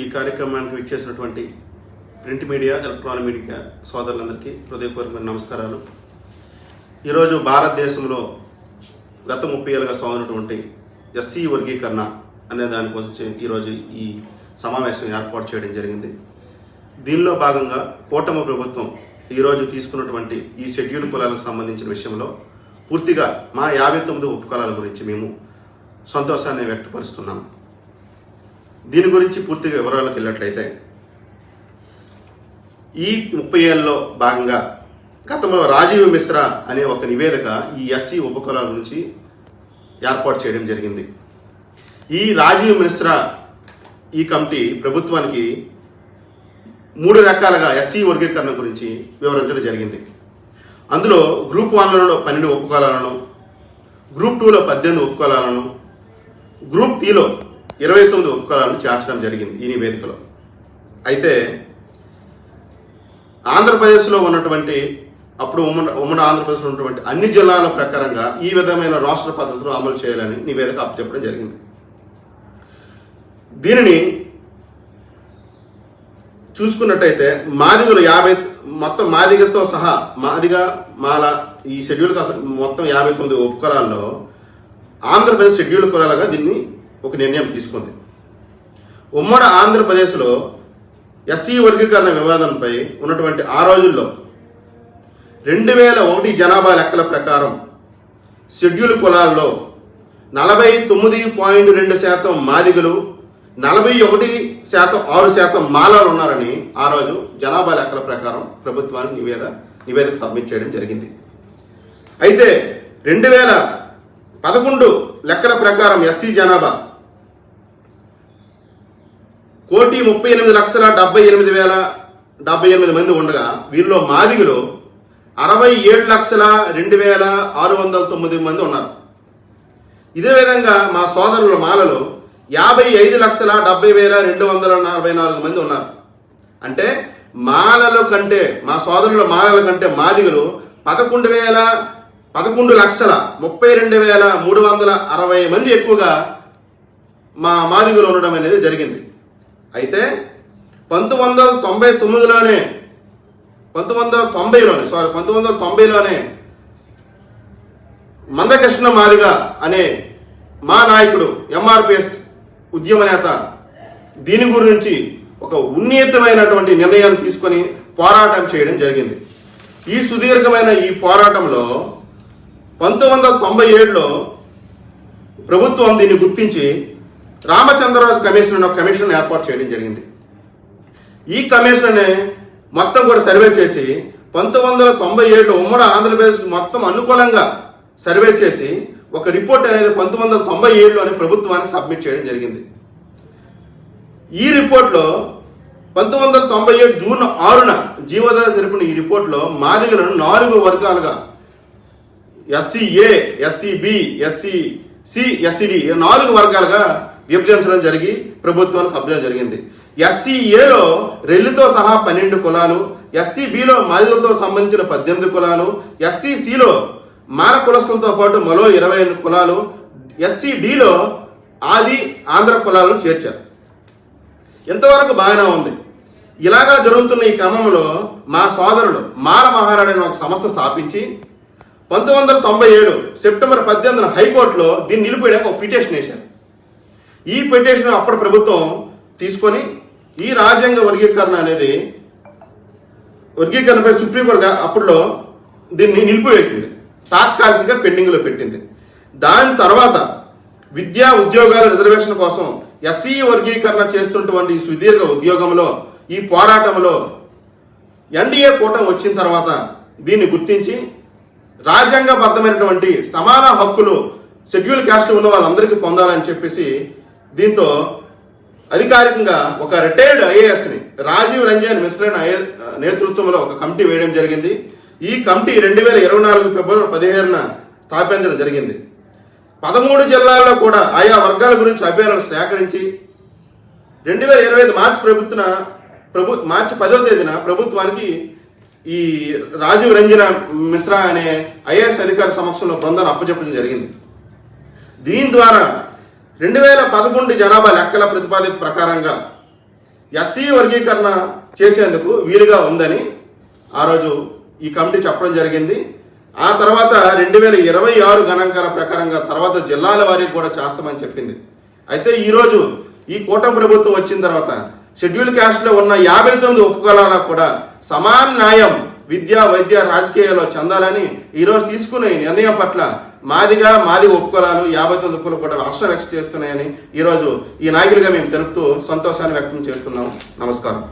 ఈ కార్యక్రమానికి ఇచ్చేసినటువంటి ప్రింట్ మీడియా ఎలక్ట్రానిక్ మీడియా సోదరులందరికీ హృదయపూర్వక నమస్కారాలు. ఈరోజు భారతదేశంలో గత ముప్పై ఏళ్ళుగా సాగుతున్నటువంటి ఎస్సీ వర్గీకరణ అనే దానికోసం ఈరోజు ఈ సమావేశం ఏర్పాటు చేయడం జరిగింది. దీనిలో భాగంగా కూటమి ప్రభుత్వం ఈరోజు తీసుకున్నటువంటి ఈ షెడ్యూల్ కులాలకు సంబంధించిన విషయంలో పూర్తిగా మా యాభై తొమ్మిది ఉపకులాల గురించి మేము సంతోషాన్ని వ్యక్తపరుస్తున్నాం. దీని గురించి పూర్తిగా వివరాలకు వెళ్ళినట్లయితే ఈ ముప్పై ఏళ్ళలో భాగంగా గతంలో రాజీవ్ మిశ్రా అనే ఒక నివేదిక ఈ ఎస్సీ ఉపకులాల గురించి ఏర్పాటు చేయడం జరిగింది. ఈ రాజీవ్ మిశ్రా ఈ కమిటీ ప్రభుత్వానికి మూడు రకాలుగా ఎస్సీ వర్గీకరణ గురించి వివరించడం జరిగింది. అందులో గ్రూప్ వన్లలో పన్నెండు ఉపకులాలను గ్రూప్ టూలో పద్దెనిమిది ఉపకులాలను గ్రూప్ త్రీలో ఇరవై తొమ్మిది ఉపకులాలను చేర్చడం జరిగింది ఈ నివేదికలో. అయితే ఆంధ్రప్రదేశ్లో ఉన్నటువంటి అప్పుడు ఉమ్మడి ఉమ్మడి ఆంధ్రప్రదేశ్లో ఉన్నటువంటి అన్ని జిల్లాల ప్రకారంగా ఈ విధమైన రాష్ట్ర పద్ధతులు అమలు చేయాలని నివేదిక అప్పచెప్పడం జరిగింది. దీనిని చూసుకున్నట్టయితే మాదిగలు యాభై మొత్తం మాదిగతో సహా మాదిగ మాల ఈ షెడ్యూల్ మొత్తం యాభై తొమ్మిది ఉపకులాల్లో ఆంధ్రప్రదేశ్ షెడ్యూల్ కులాలుగా దీన్ని ఒక నిర్ణయం తీసుకుంది. ఉమ్మడి ఆంధ్రప్రదేశ్లో ఎస్సీ వర్గీకరణ వివాదంపై ఉన్నటువంటి ఆ రోజుల్లో రెండు వేల ఒకటి జనాభా లెక్కల ప్రకారం షెడ్యూల్ కులాల్లో నలభై తొమ్మిది పాయింట్ రెండు శాతం మాదిగలు నలభై ఒకటి శాతం ఆరు శాతం మాలాలు ఉన్నారని ఆ రోజు జనాభా లెక్కల ప్రకారం ప్రభుత్వానికి నివేద నివేదిక సబ్మిట్ చేయడం జరిగింది. అయితే రెండు వేల పదకొండు లెక్కల ప్రకారం ఎస్సీ జనాభా కోటి ముప్పై ఎనిమిది లక్షల డెబ్బై ఎనిమిది వేల డెబ్బై ఎనిమిది మంది ఉండగా వీరిలో మాదిగులు అరవై ఏడు లక్షల రెండు వేల ఆరు వందల తొమ్మిది మంది ఉన్నారు. ఇదే విధంగా మా సోదరుల మాలలో యాభై ఐదు లక్షల డెబ్బై వేల రెండు వందల నలభై నాలుగు మంది ఉన్నారు. అంటే మాలల కంటే మా సోదరుల మాలల కంటే మాదిగలు పదకొండు వేల పదకొండు లక్షల ముప్పై రెండు వేల మూడు వందల అరవై మంది ఎక్కువగా మా మాదిగలు ఉండడం అనేది జరిగింది. అయితే పంతొమ్మిది వందల తొంభై తొమ్మిదిలోనే పంతొమ్మిది వందల తొంభైలోనే సారీ పంతొమ్మిది వందల తొంభైలోనే మందకృష్ణ మాదిగ అనే మా నాయకుడు ఎంఆర్పిఎస్ ఉద్యమ నేత దీని గురించి ఒక ఉన్నీతమైనటువంటి నిర్ణయాన్ని తీసుకొని పోరాటం చేయడం జరిగింది. ఈ సుదీర్ఘమైన ఈ పోరాటంలో పంతొమ్మిది వందల తొంభై ఏడులో ప్రభుత్వం దీన్ని గుర్తించి రామచంద్రరాజు కమిషన్ అనే ఒక కమిషన్ ఏర్పాటు చేయడం జరిగింది. ఈ కమిషన్ మొత్తం కూడా సర్వే చేసి పంతొమ్మిది వందల తొంభై ఏడులో ఉమ్మడి ఆంధ్రప్రదేశ్కి మొత్తం అనుకూలంగా సర్వే చేసి ఒక రిపోర్ట్ అనేది పంతొమ్మిది వందల తొంభై ఏడులోని ప్రభుత్వానికి సబ్మిట్ చేయడం జరిగింది. ఈ రిపోర్ట్లో పంతొమ్మిది వందల తొంభై ఏడు జూన్ ఆరున జీవోదయ జరిపిన ఈ రిపోర్ట్లో మాదిగలను నాలుగు వర్గాలుగా SC A SC B SC C SC D నాలుగు వర్గాలుగా విభజించడం జరిగి ప్రభుత్వానికి అభ్యర్థం జరిగింది. ఎస్సీఏలో రెల్లితో సహా పన్నెండు కులాలు ఎస్సీ బిలో సంబంధించిన పద్దెనిమిది కులాలు ఎస్సీసీలో మాన మాల కులస్తులతో పాటు మరో ఇరవై ఎనిమిది కులాలు ఎస్సీడీలో ఆది ఆంధ్ర కులాలను చేర్చారు. ఎంతవరకు బాగానే ఉంది. ఇలాగా జరుగుతున్న ఈ క్రమంలో మా సోదరుడు మాల మహారాడు అనే ఒక సంస్థ స్థాపించి పంతొమ్మిది వందల తొంభై ఏడు సెప్టెంబర్ పద్దెనిమిదిన హైకోర్టులో దీన్ని నిలిపేయడానికి ఒక పిటిషన్ వేశారు. ఈ పిటిషన్ అప్పటి ప్రభుత్వం తీసుకొని ఈ రాజ్యాంగ వర్గీకరణ అనేది వర్గీకరణపై సుప్రీంకోర్టు అప్పట్లో దీన్ని నిలిపివేసింది. తాత్కాలికంగా పెండింగ్లో పెట్టింది. దాని తర్వాత విద్యా ఉద్యోగాల రిజర్వేషన్ కోసం ఎస్సీ వర్గీకరణ చేస్తున్నటువంటి ఈ సుదీర్ఘ ఉద్యోగంలో ఈ పోరాటంలో ఎన్డీఏ కూటమి వచ్చిన తర్వాత దీన్ని గుర్తించి రాజ్యాంగబద్ధమైనటువంటి సమాన హక్కులు షెడ్యూల్ క్యాస్ట్లు ఉన్న వాళ్ళందరికీ పొందాలని చెప్పేసి దీంతో అధికారికంగా ఒక రిటైర్డ్ ఐఏఎస్ని రాజీవ్ రంజన్ మిశ్రణ నేతృత్వంలో ఒక కమిటీ వేయడం జరిగింది. ఈ కమిటీ రెండు వేల ఇరవై నాలుగు ఫిబ్రవరి పదిహేనున స్థాపించడం జరిగింది. పదమూడు జిల్లాల్లో కూడా ఆయా వర్గాల గురించి అభ్యర్థులు సేకరించి రెండు వేల ఇరవై ఐదు మార్చి ప్రభుత్వ ప్రభు మార్చి పదో తేదీన ప్రభుత్వానికి ఈ రాజీవ్ రంజన మిశ్రా అనే ఐఏఎస్ అధికారి సమక్షంలో బృందాన్ని అప్పచెప్పడం జరిగింది. దీని ద్వారా రెండు వేల పదకొండు జనాభా లెక్కల ప్రతిపాదిక ప్రకారంగా ఎస్సీ వర్గీకరణ చేసేందుకు వీలుగా ఉందని ఆ రోజు ఈ కమిటీ చెప్పడం జరిగింది. ఆ తర్వాత రెండు వేల ఇరవై ఆరు గణాంకాల ప్రకారంగా తర్వాత జిల్లాల వారికి కూడా చేస్తామని చెప్పింది. అయితే ఈరోజు ఈ కూటమి ప్రభుత్వం వచ్చిన తర్వాత షెడ్యూల్ క్యాస్ట్లో ఉన్న యాభై తొమ్మిది ఉపకులాలకు కూడా సమాన న్యాయం విద్య వైద్య రాజకీయాల్లో చెందాలని ఈరోజు తీసుకునే నిర్ణయం పట్ల మాదిగా మాది ఒప్పుకోరాలు యాభై తొమ్మిది ఉపకులు కూడా హర్షం వ్యక్తం చేస్తున్నాయని ఈరోజు ఈ నాయకులుగా మేము తెలుపుతూ సంతోషాన్ని వ్యక్తం చేస్తున్నాం. నమస్కారం.